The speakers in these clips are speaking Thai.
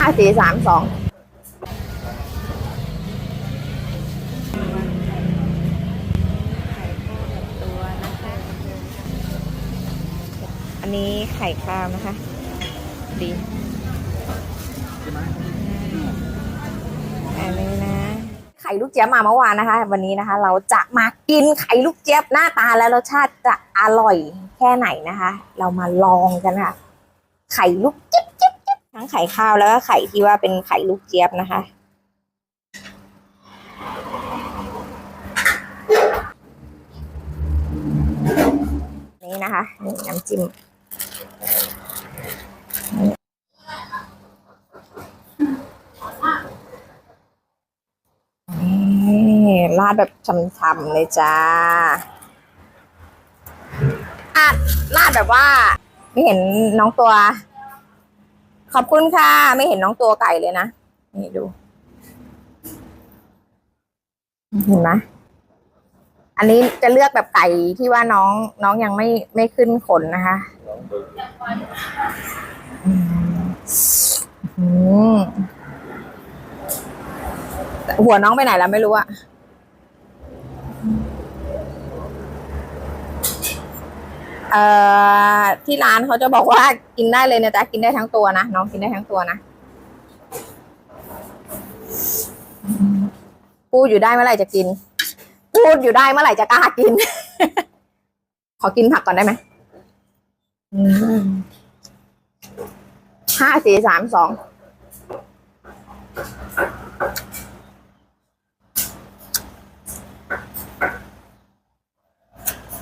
ห้าสี่สามสองอันนี้ไข่ข้าวนะคะ ดีอันนี้นะ ไข่ลูกเจี๊ยบมาเมื่อวานนะคะ วันนี้นะคะ เราจะมากินไข่ลูกเจี๊ยบหน้าตาและรสชาติจะอร่อยแค่ไหนนะคะ เรามาลองกันค่ะ ไข่ลูก ทั้งไข่ข้าวแล้วก็ไข่ที่ว่าเป็นไข่ลูกเจี๊ยบนะคะ นี่นะคะนี่น้ำจิ้มนี่ราดแบบช่ำๆเลยจ้าราดราดแบบว่าไม่เห็นน้องตัว ขอบคุณค่ะ ไม่เห็นน้องตัวไก่เลยนะ นี่ดู เห็นไหมอันนี้จะเลือกแบบไก่ที่ว่าน้องน้องยังไม่ไม่ขึ้นขนนะคะหัวน้องไปไหนแล้วไม่รู้อะ เอ่อที่ร้านเขาจะบอกว่ากินได้เลยนะจ๊ะกินได้ทั้งตัวนะน้องกินได้ทั้งตัวนะพูดอยู่ได้เมื่อไหร่จะกิน พูดอยู่ได้เมื่อไหร่จะกล้ากิน ขอกินผักก่อนได้ไหมอืมห้าสี่สามสอง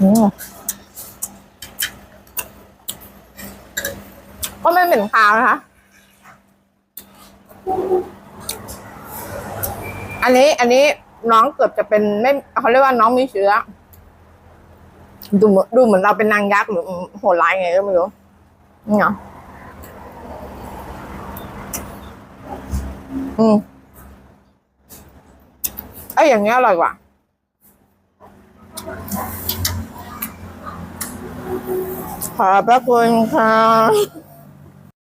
อืม ก็ไม่เหม็นคาวนะคะ อันนี้อันนี้น้องเกือบจะเป็นไม่เขาเรียกว่าน้องมีเชื้อ ดูดูเหมือนเราเป็นนางยักษ์หรือโหดร้ายไงก็ไม่รู้นี่เหรออืมไอ้อย่างเงี้ยอร่อยกว่าขอบพระคุณค่ะ